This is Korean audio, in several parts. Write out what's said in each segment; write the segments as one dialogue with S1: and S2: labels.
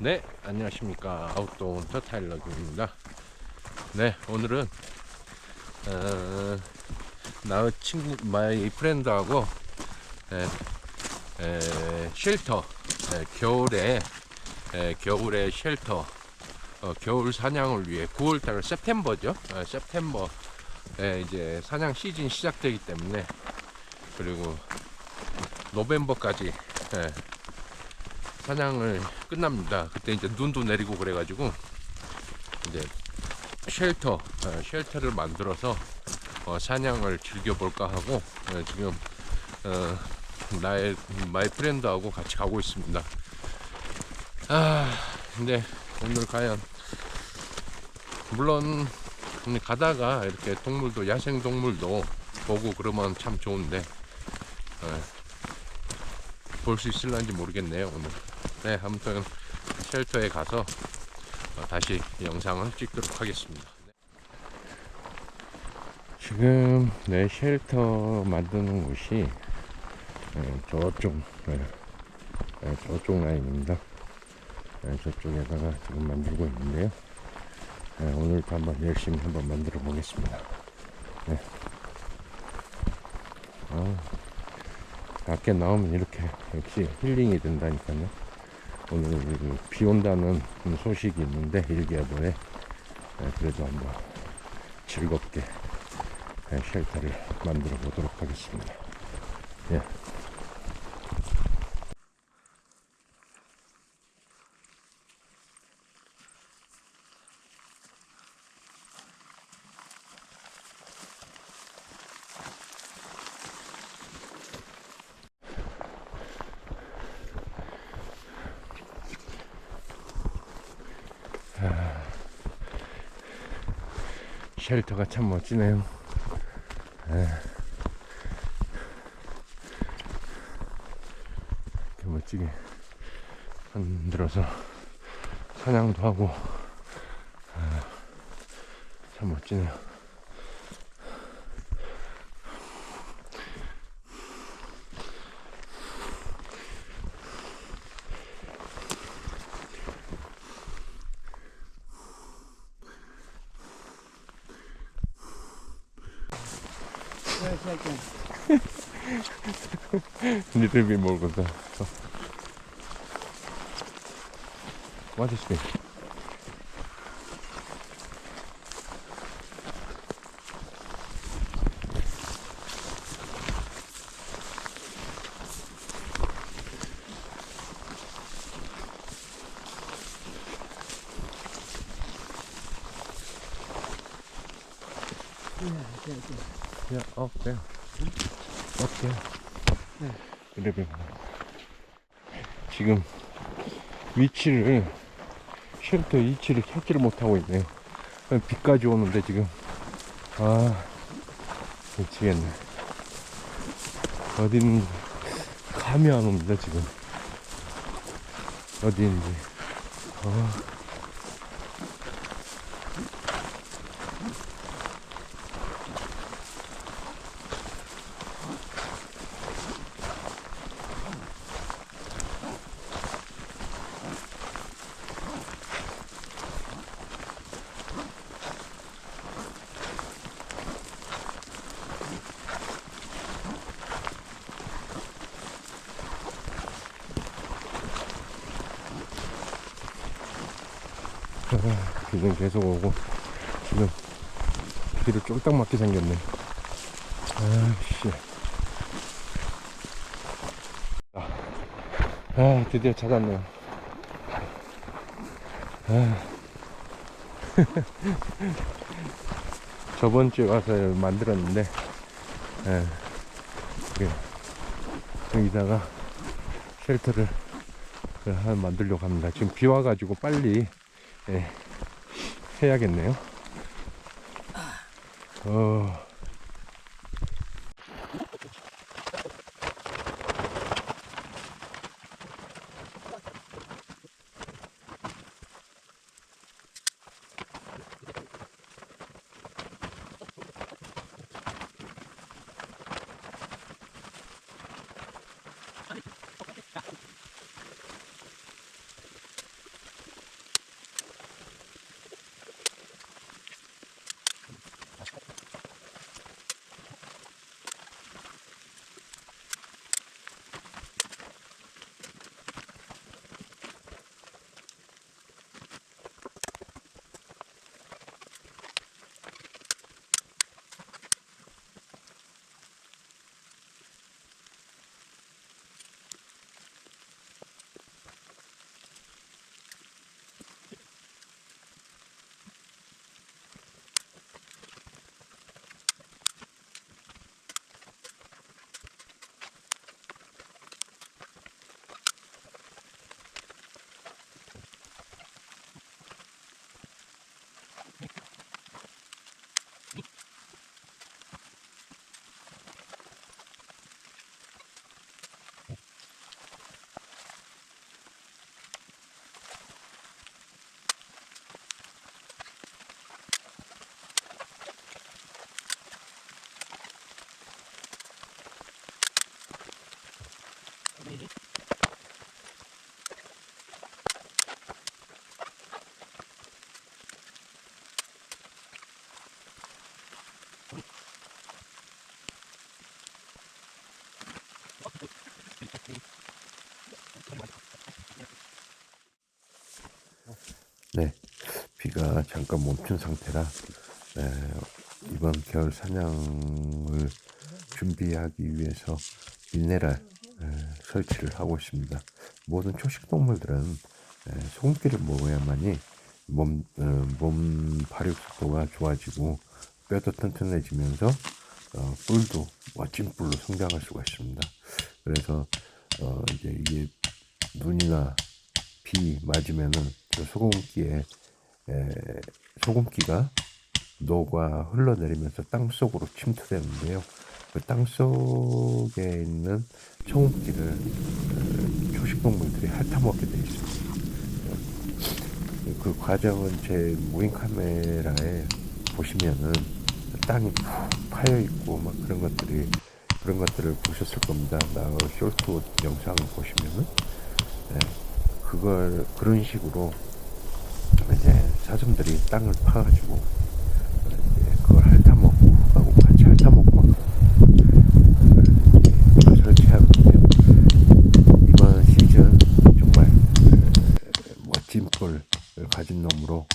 S1: 네, 안녕하십니까. 아웃도어 헌터 타일러입니다. 네, 오늘은, 어, 나의 친구, 마이 프렌드하고, 에, 에, 쉘터, 에, 겨울에, 에, 겨울에 쉘터, 어, 겨울 사냥을 위해 9월달, september죠. 어, september에 이제 사냥 시즌 시작되기 때문에, 그리고 노벰버까지, 에, 사냥을 끝납니다. 그때 이제 눈도 내리고 그래가지고 이제 쉘터, 어, 쉘터를 만들어서 어, 사냥을 즐겨볼까 하고 어, 지금 어, 나의 마이 프렌드하고 같이 가고 있습니다. 아, 근데 오늘 과연 물론 가다가 이렇게 동물도 야생 동물도 보고 그러면 참 좋은데 볼 수 있을런지 모르겠네요 오늘. 네, 아무튼 쉘터에 가서 어, 다시 영상을 찍도록 하겠습니다. 지금 내 쉘터 만드는 곳이 네, 저쪽 네, 네, 저쪽 라인입니다. 네, 저쪽에다가 지금 만들고 있는데요. 네, 오늘도 한번 열심히 한번 만들어 보겠습니다. 네. 아, 밖에 나오면 이렇게 역시 힐링이 된다니까요. 오늘 그비 온다는 소식이 있는데 일기예보에 네, 그래도 한번 즐겁게 네, 쉘터를 만들어 보도록 하겠습니다. 예. 쉘터가 참 멋지네요. 에. 이렇게 멋지게 만들어서 사냥도 하고 아, 참 멋지네요. Şimdi tebim oldu. What is this? 지금 위치를 쉘터 위치를 찾지를 못하고 있네요. 비까지 오는데 지금 아 미치겠네. 있는지 감이 안 옵니다 지금. 어디 있는지. 아. 비는 계속 오고 지금 비를 쫄딱 맞게 생겼네. 아씨. 아, 아 드디어 찾았네요. 아. 저번 주에 와서 만들었는데 예, 여기다가 쉘터를 한 만들려고 합니다. 지금 비 와가지고 빨리 예, 해야겠네요. 어, 네, 비가 잠깐 멈춘 상태라 에, 이번 겨울 사냥을 준비하기 위해서 미네랄 에, 설치를 하고 있습니다. 모든 초식 동물들은 에, 소금기를 먹어야만이 몸, 어, 몸 발육 속도가 좋아지고 뼈도 튼튼해지면서 어, 뿔도 멋진 뿔로 성장할 수가 있습니다. 그래서 어, 이제 이게 눈이나 비 맞으면은 그 소금기에 에, 소금기가 녹아 흘러내리면서 땅 속으로 침투되는데요. 그 땅 속에 있는 소금기를 어, 초식동물들이 핥아먹게 돼 있습니다. 그 과정은 제 무인 카메라에 보시면은 땅이 푹 파여 있고 막 그런 것들이 그런 것들을 보셨을 겁니다. 나 쇼트 영상을 보시면은 네, 그걸 그런 식으로 이제 사슴들이 땅을 파가지고 이제 그걸 핥아먹고 하고 같이 핥아먹고 그걸 설치하는데요. 이번 시즌 정말 에, 멋진 뿔을 가진 놈으로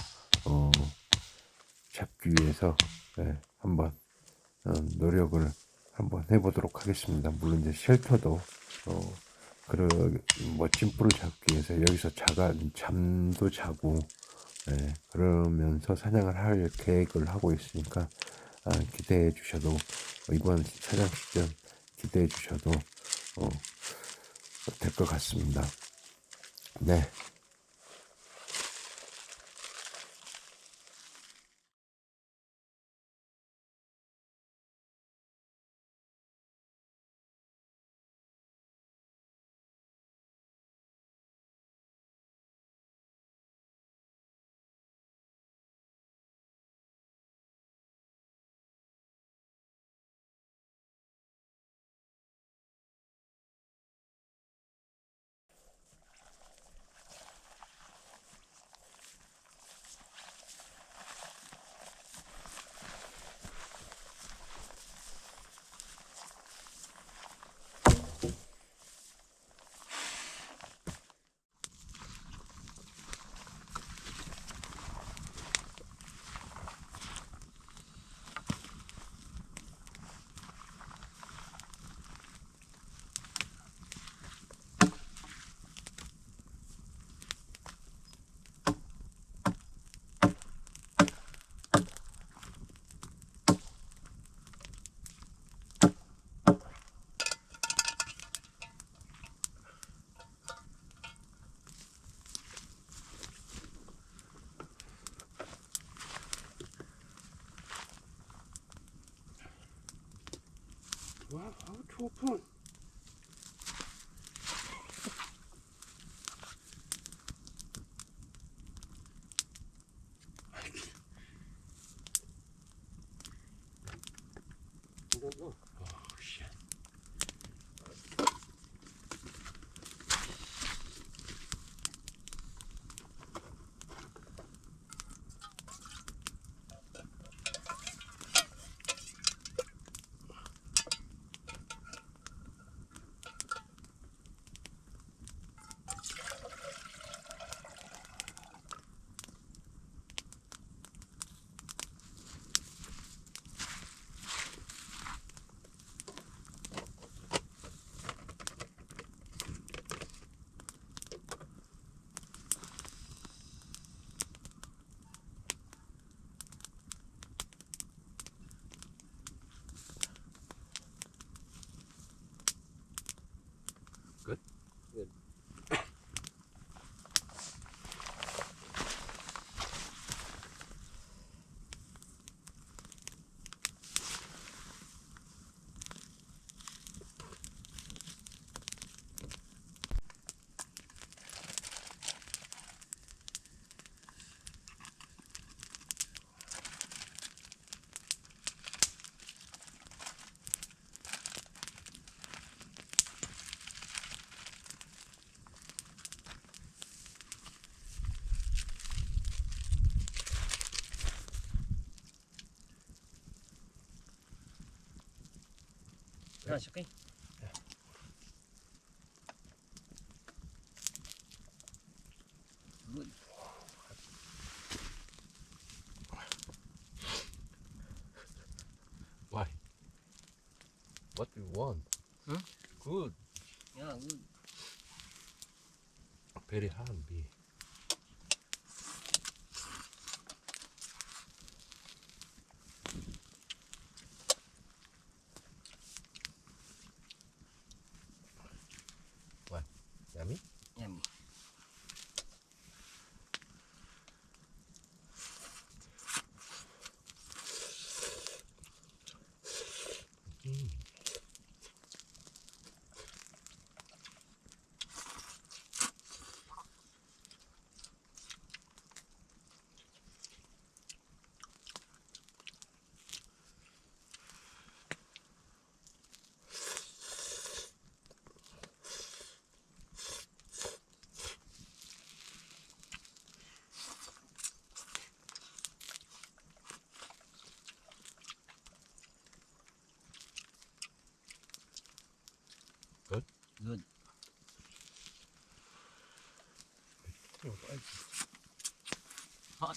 S1: 어, 잡기 위해서 예, 한번 어, 노력을 한번 해보도록 하겠습니다. 물론 이제 쉘터도 어, 그런 멋진 뿔을 잡기 위해서 여기서 자가 잠도 자고 예, 그러면서 사냥을 할 계획을 하고 있으니까 아, 기대해 주셔도 이번 사냥 시즌 기대해 주셔도 어, 될 것 같습니다. 네.
S2: 好戳破。Oh,
S1: oh, oh, shit. That's okay. 有关。好。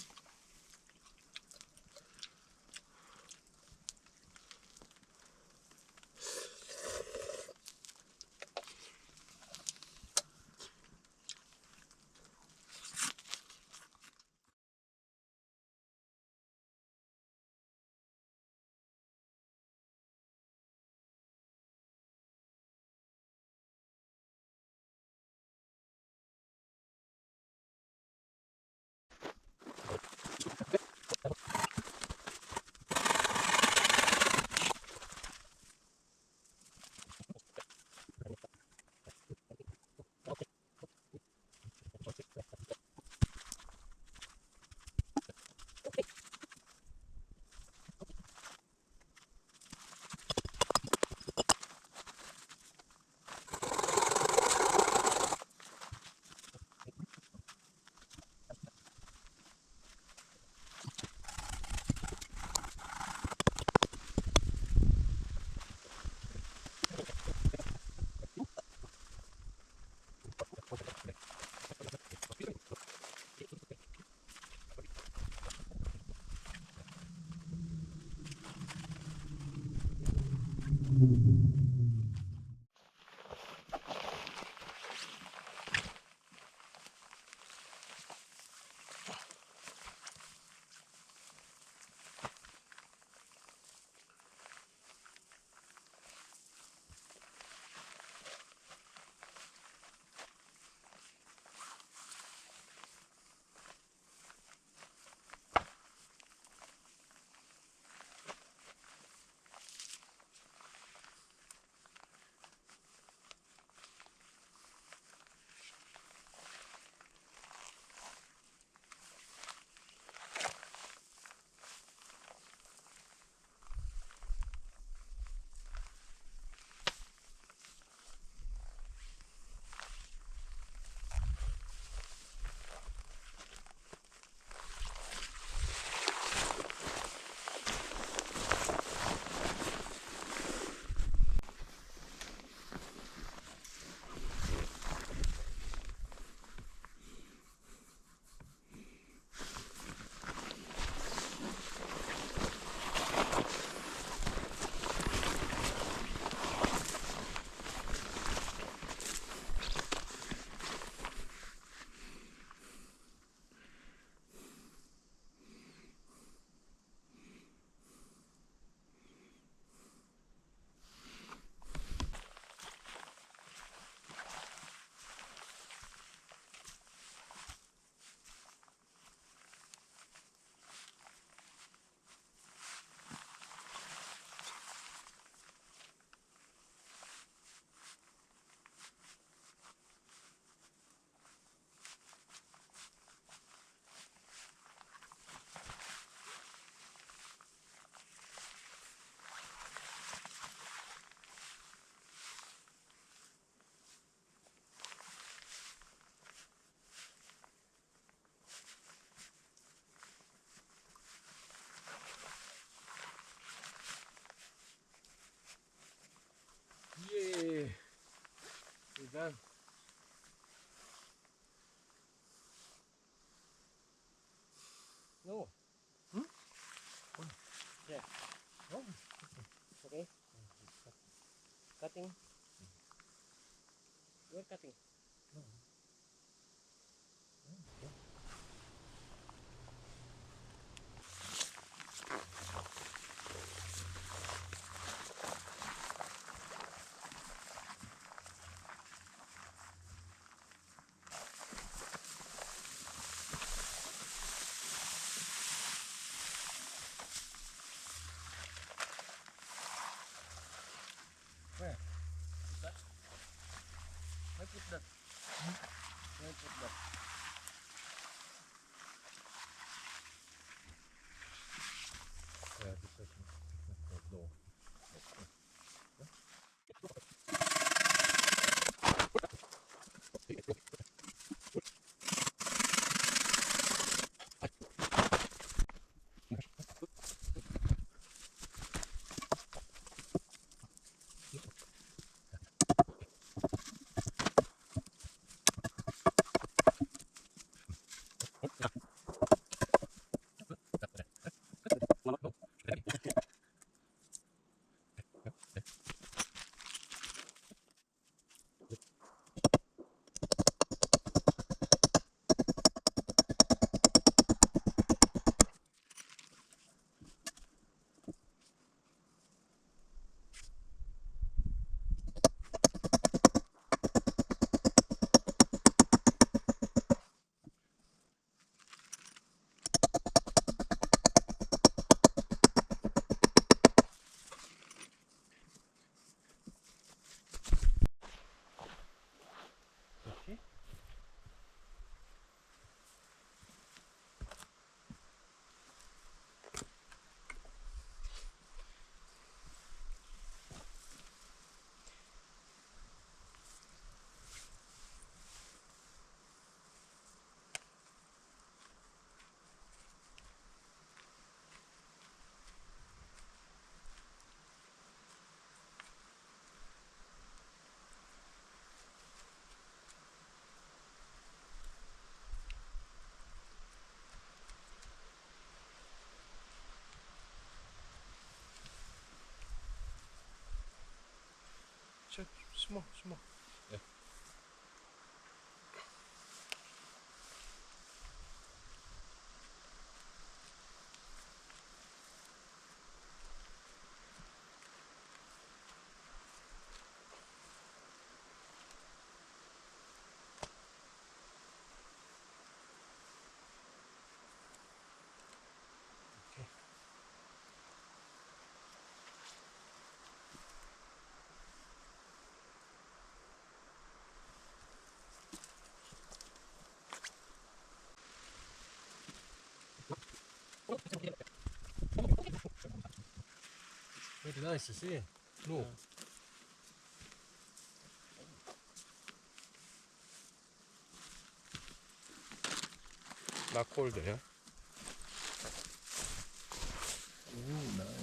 S1: cutting. Uh -huh. 저 숨어 숨어. 예. 오 Nice to see you. No. Yeah. Not cold, yeah? Ooh, nice.